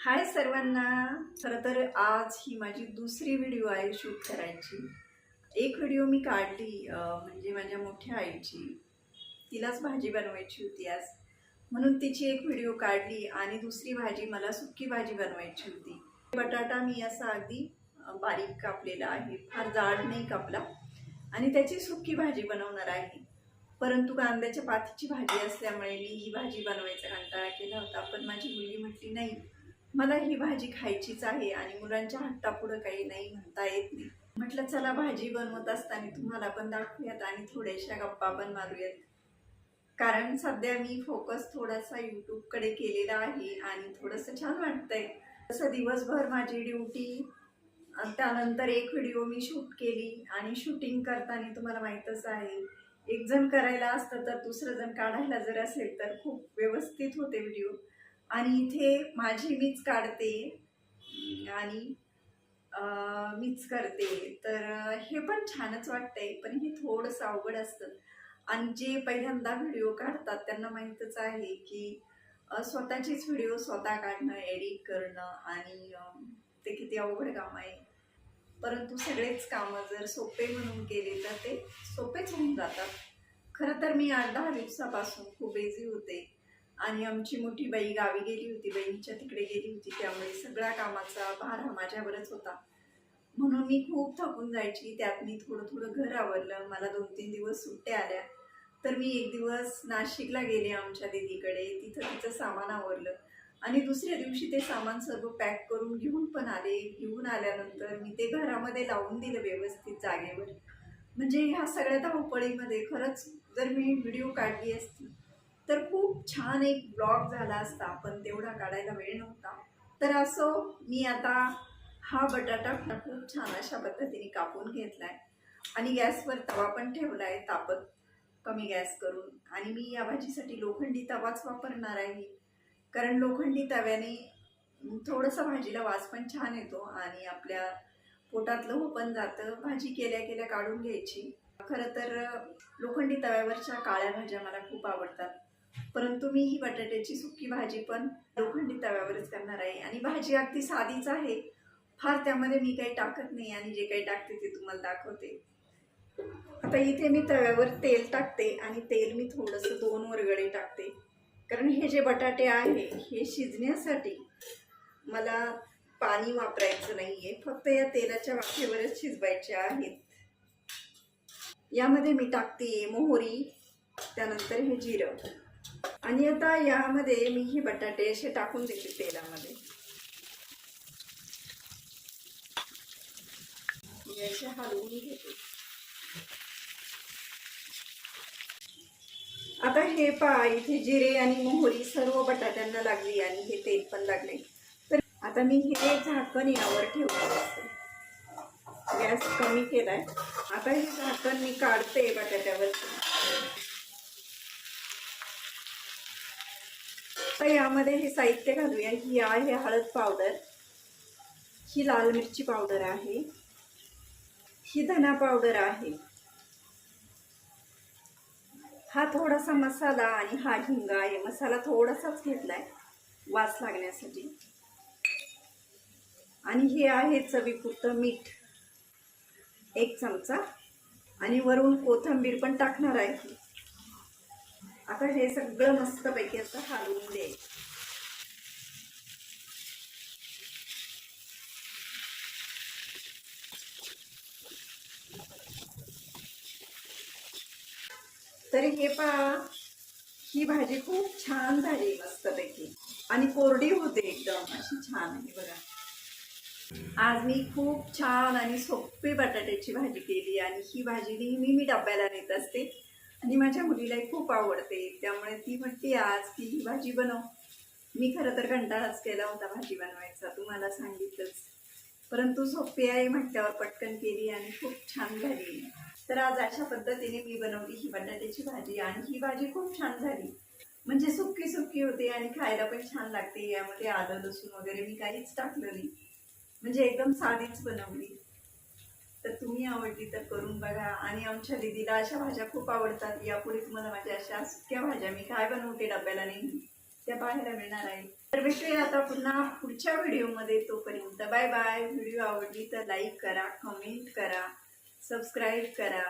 हाय सर्वांना. खरं तर आज ही माझी दुसरी व्हिडिओ आहे शूट करायची. एक व्हिडिओ मी काढली म्हणजे माझ्या मोठ्या आईची. तिलाच भाजी बनवायची होती आज. म्हणून तिची एक व्हिडिओ काढली आणि दुसरी भाजी मला सुकी भाजी बनवायची होती. बटाटा मी असा अगदी बारीक कापलेला आहे. फार जाड नाही कापला. आणि त्याची सुकी भाजी बनवणार आहे. परंतु कांद्याच्या पातीची भाजी असल्यामुळे मी ही भाजी बनवायचा कंटाळा केला होता. पण माझी मुलगी म्हटली नाही मला ही भाजी खायचीच आहे आणि मुलांच्या हट्टापुढं काही नाही म्हणता येत नाही. म्हटलं चला भाजी बनवत असताना तुम्हाला पण दाखवूयात आणि थोड्याशा गप्पा पण मारूयात. कारण सध्या मी फोकस थोडासा यूट्यूबकडे केलेला आहे आणि थोडंसं छान वाटतंय. तसं दिवसभर माझी ड्युटी त्यानंतर एक व्हिडिओ मी शूट केली आणि शूटिंग करताना तुम्हाला माहीतच आहे एक जण करायला असतं तर दुसरं जण काढायला जर असेल तर खूप व्यवस्थित होते व्हिडिओ आणि इथे माझी मीच काढते आणि मीच करते. तर हे पण छानच वाटतंय पण हे थोडंसं अवघड असतं. आणि जे पहिल्यांदा व्हिडिओ काढतात त्यांना माहीतच आहे की अं, स्वतःचीच व्हिडिओ स्वतः काढणं एडिट करणं आणि ते किती अवघड काम आहे. परंतु सगळेच कामं जर सोपे म्हणून केले तर ते सोपेच होऊन जातात. खरं तर मी आठ दहा दिवसापासून खूप बिझी होते. आणि आमची मोठी बाई गावी गेली होती बहिणीच्या तिकडे गेली होती त्यामुळे सगळ्या कामाचा भार हा माझ्यावरच होता. म्हणून मी खूप थकून जायची त्यात मी थोडं थोडं घर आवरलं मला दोन तीन दिवस सुट्ट्या आल्या. तर मी एक दिवस नाशिकला गेले आमच्या दीदीकडे तिथं तिचं सामान आवरलं. आणि दुसऱ्या दिवशी ते सामान सर्व पॅक करून घेऊन पण आले. घेऊन आल्यानंतर मी ते घरामध्ये लावून दिलं व्यवस्थित जागेवर. म्हणजे ह्या सगळ्या धावपळीमध्ये खरंच जर मी व्हिडिओ काढली असती तर खूप छान एक ब्लॉग झाला असता पण तेवढा काढायला वेळ नव्हता. तर असो मी आता हा बटाटा खूप छान अशा पद्धतीने कापून घेतलाय. आणि गॅसवर तवा पण ठेवलाय तापत कमी गॅस करून. आणि मी या भाजीसाठी लोखंडी तवाच वापरणार आहे. कारण लोखंडी तव्याने थोडंसं भाजीला वास पण छान येतो आणि आपल्या पोटातलं हो पण जातं. भाजी केल्या केल्या काढून घ्यायची. खरं तर लोखंडी तव्यावरच्या काळ्या भाज्या मला खूप आवडतात. परंतु मी ही बटाट्याची सुकी भाजी पण लोखंडी तव्यावरच करणार आहे. आणि भाजी अगदी साधीच आहे. फार त्यामध्ये मी काही टाकत नाही आणि जे काही टाकते ते तुम्हाला दाखवते. आता इथे मी तव्यावर तेल टाकते आणि तेल मी थोडंसं दोन वरगडे टाकते. कारण हे जे बटाटे आहे हे शिजण्यासाठी मला पाणी वापरायचं नाहीये. फक्त या तेलाच्या वाफेवरच शिजवायचे आहेत. यामध्ये मी टाकते मोहरी त्यानंतर हे जिरं. आणि आता यामध्ये मी हे बटाटे असे टाकून देते तेलामध्ये. असे हलवून घेते. आता हे पहा इथे जिरे आणि मोहरी सर्व बटाट्यांना लागली आणि हे तेल पण लागले. तर आता मी हे झाकण यावर ठेवते. गॅस कमी केलाय. आता हे झाकण मी काढते बटाट्यावर आता यामध्ये हे साहित्य घालूया. ही आहे हळद पावडर ही लाल मिरची पावडर आहे. ही धना पावडर आहे. हा थोडासा मसाला आणि हा हिंग आहे. मसाला थोडासाच घेतलाय. वास लागण्यासाठी. आणि हे आहे चवीपुरतं मीठ. एक चमचा. आणि वरून कोथंबीर पण टाकणार आहे. आता हे सगळं मस्तपैकी असं हलवून द्यायचं. तर हे पहा ही भाजी खूप छान झाली मस्तपैकी. आणि कोरडी होते एकदम अशी छान आहे बघा. आज मी खूप छान आणि सोपी बटाट्याची भाजी केली आणि ही भाजी नेहमी मी डब्याला नेत असते. आणि माझ्या मुलीलाही खूप आवडते. त्यामुळे ती म्हणते आज की ही भाजी बनव. मी खरं तर कंटाळाच केला होता भाजी बनवायचा तुम्हाला सांगितलंच परंतु सोपी आहे म्हटल्यावर पटकन केली आणि खूप छान झाली. तर आज अशा पद्धतीने मी बनवली ही बटाट्याची भाजी आणि ही भाजी खूप छान झाली. म्हणजे सुकी सुकी होते आणि खायला पण छान लागते. यामध्ये आलं लसूण वगैरे मी काहीच टाकलं नाही. म्हणजे एकदम साधीच बनवली. तर तुम्ही आवडली तर करून बघा. आणि आमच्या दीदीला अशा भाज्या खूप आवडतात. यापुढे तुम्हाला माझ्या अशा सुक्या भाज्या मी काय बनवते डब्याला नेहमी? त्या पाहायला मिळणार आहे तर भेटूया आता पुन्हा पुढच्या व्हिडिओमध्ये तोपर्यंत बाय बाय. व्हिडिओ आवडली तर लाईक करा कमेंट करा सबस्क्राईब करा.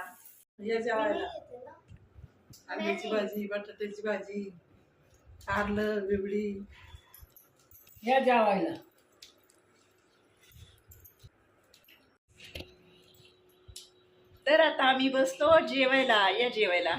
या जेवायला. अंड्याची भाजी बटाट्याची भाजी कारलं बिबडी. या जेवायला. तर आता आम्ही बसतो जेवायला या जेवायला.